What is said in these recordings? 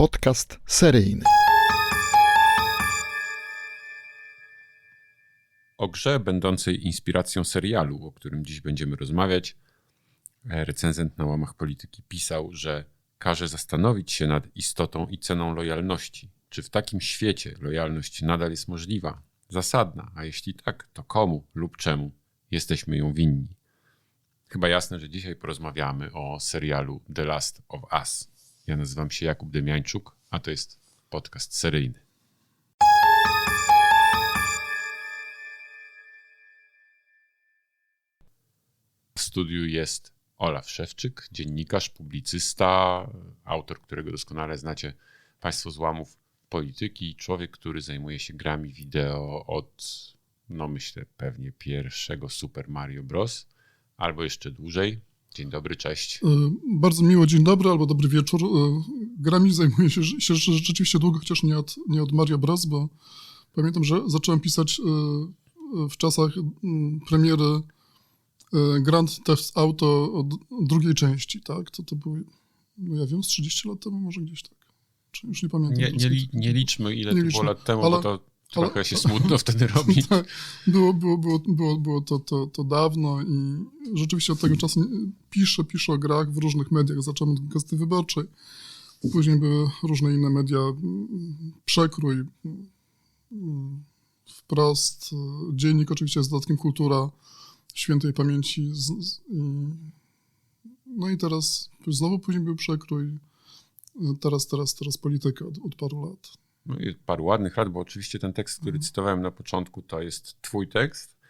Podcast seryjny. O grze będącej inspiracją serialu, o którym dziś będziemy rozmawiać, recenzent na łamach polityki pisał, że każe zastanowić się nad istotą i ceną lojalności. Czy w takim świecie lojalność nadal jest możliwa, zasadna, a jeśli tak, to komu lub czemu jesteśmy ją winni? Chyba jasne, że dzisiaj porozmawiamy o serialu The Last of Us. Ja nazywam się Jakub Demiańczuk, a to jest podcast seryjny. W studiu jest Olaf Szewczyk, dziennikarz, publicysta, autor, którego doskonale znacie Państwo z łamów polityki, człowiek, który zajmuje się grami wideo od, no myślę, pewnie pierwszego Super Mario Bros. albo jeszcze dłużej. Dzień dobry, cześć. E, Bardzo miło, dzień dobry albo dobry wieczór. E, Grami zajmuję się, się rzeczywiście długo, chociaż nie od, nie od Mario Bros, bo pamiętam, że zacząłem pisać e, w czasach premiery Grand Theft Auto od drugiej części, tak? To to było, no ja wiem, z 30 lat temu może gdzieś tak. Czy już nie pamiętam. Nie, nie, li, nie liczmy, ile Nie to było lat temu, ale- bo to trochę się smutno wtedy robi. Tak, było, było, było, było, było to, to, to dawno i rzeczywiście od tego czasu piszę, piszę o grach w różnych mediach. Zacząłem od Gazety Wyborczej, później były różne inne media, Przekrój, Wprost, Dziennik oczywiście z dodatkiem Kultura Świętej Pamięci z, z, no i teraz znowu później był Przekrój, teraz, teraz, teraz Polityka od, od paru lat. Paru ładnych lat, bo oczywiście ten tekst, który Mhm. cytowałem na początku, to jest twój tekst,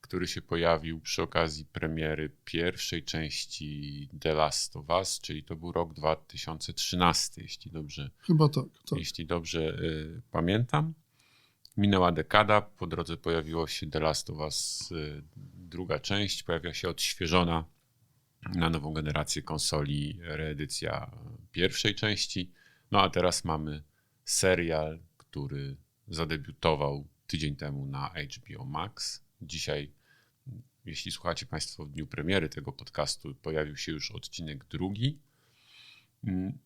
który się pojawił przy okazji premiery pierwszej części The Last of Us, czyli to był rok 2013, jeśli dobrze, Chyba tak, tak. jeśli dobrze y, pamiętam. Minęła dekada, po drodze pojawiło się The Last of Us y, druga część, pojawia się odświeżona na nową generację konsoli reedycja pierwszej części. No a teraz mamy serial, który zadebiutował tydzień temu na HBO Max. Dzisiaj, jeśli słuchacie Państwo w dniu premiery tego podcastu, pojawił się już odcinek drugi. Mm,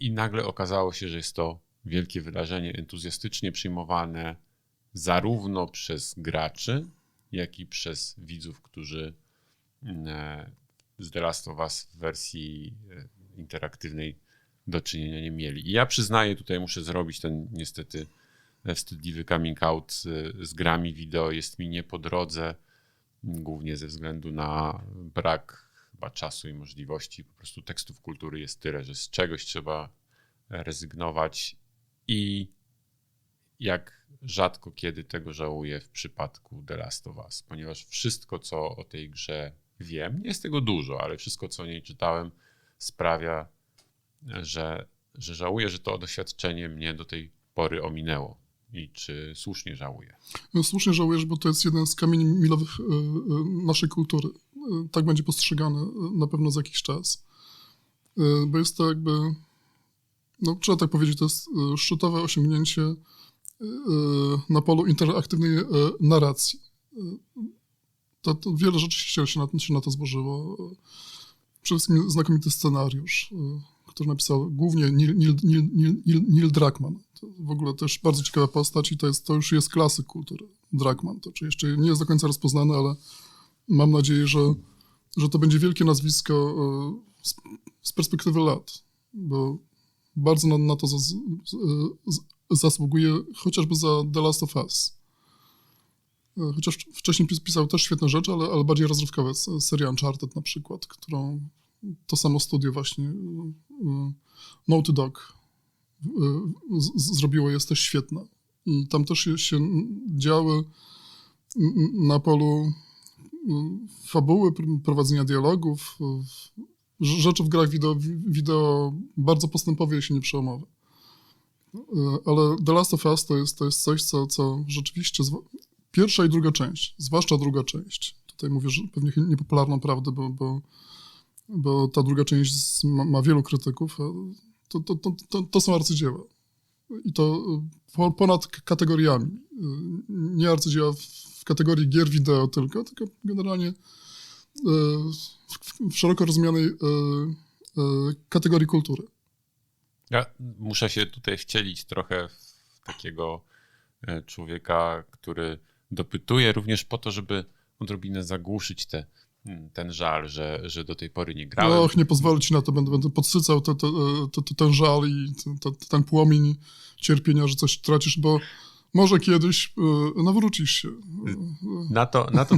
I, nagle okazało się, że jest to wielkie wydarzenie, entuzjastycznie przyjmowane zarówno przez graczy, jak i przez widzów, którzy mm, e, z The Last of Us w wersji e, interaktywnej do czynienia nie mieli. I ja przyznaję, tutaj muszę zrobić ten niestety wstydliwy coming out z, z grami wideo. Jest mi nie po drodze, głównie ze względu na brak chyba czasu i możliwości. Po prostu tekstów kultury jest tyle, że z czegoś trzeba rezygnować i jak rzadko kiedy tego żałuję w przypadku The Last of Us, ponieważ wszystko, co o tej grze wiem, nie jest tego dużo, ale wszystko, co o niej czytałem, sprawia, że, że żałuję, że to doświadczenie mnie do tej pory ominęło. I czy słusznie żałuję? No, Słusznie żałujesz, bo to jest jeden z kamieni milowych e, e, naszej kultury. E, Tak będzie postrzegany e, na pewno za jakiś czas. Bo jest to jakby, no trzeba tak powiedzieć, to jest szczytowe osiągnięcie na polu interaktywnej narracji. To, to wiele rzeczy się, na, się na to złożyło. Przede wszystkim znakomity scenariusz, który napisał głównie Neil, Neil, Neil, Neil, Druckmann. To w ogóle też bardzo ciekawa postać i to, jest, to już jest klasyk kultury. Druckmann. To czy jeszcze nie jest do końca rozpoznany, ale mam nadzieję, że, że to będzie wielkie nazwisko e, z, z perspektywy lat, bo bardzo na, na to zas, z, z, zasługuje chociażby za The Last of Us. E, Chociaż wcześniej pis- pisał też świetne rzeczy, ale, ale bardziej rozrywkowe. Seria Uncharted na przykład, którą to samo studio właśnie e, e, Naughty Dog z- zrobiło, jest też świetna. I tam też się, działy na polu fabuły, pr- prowadzenia dialogów, rzeczy w grach wideo, wideo bardzo postępowe, jeśli nie przełomowe. Ale The Last of Us to jest, to jest coś, co, co rzeczywiście. Pierwsza i druga część, zwłaszcza druga część. Tutaj mówię, pewnie niepopularną prawdę, bo, bo, bo ta druga część ma, ma wielu krytyków. To, to, to, to, są arcydzieła. I to y, po- ponad kategoriami. Y, Nie arcydzieła w, kategorii gier wideo tylko, tylko generalnie y, w, szeroko rozumianej kategorii kultury. Ja muszę się tutaj wcielić trochę w takiego e, człowieka, który dopytuje również po to, żeby odrobinę zagłuszyć te, ten żal, że, że do tej pory nie grałem. Och, nie pozwolę ci na to, będę, będę podsycał te, te, te, te, ten żal i te, te, ten płomień cierpienia, że coś tracisz, bo może kiedyś e, nawrócisz się. Na to, na to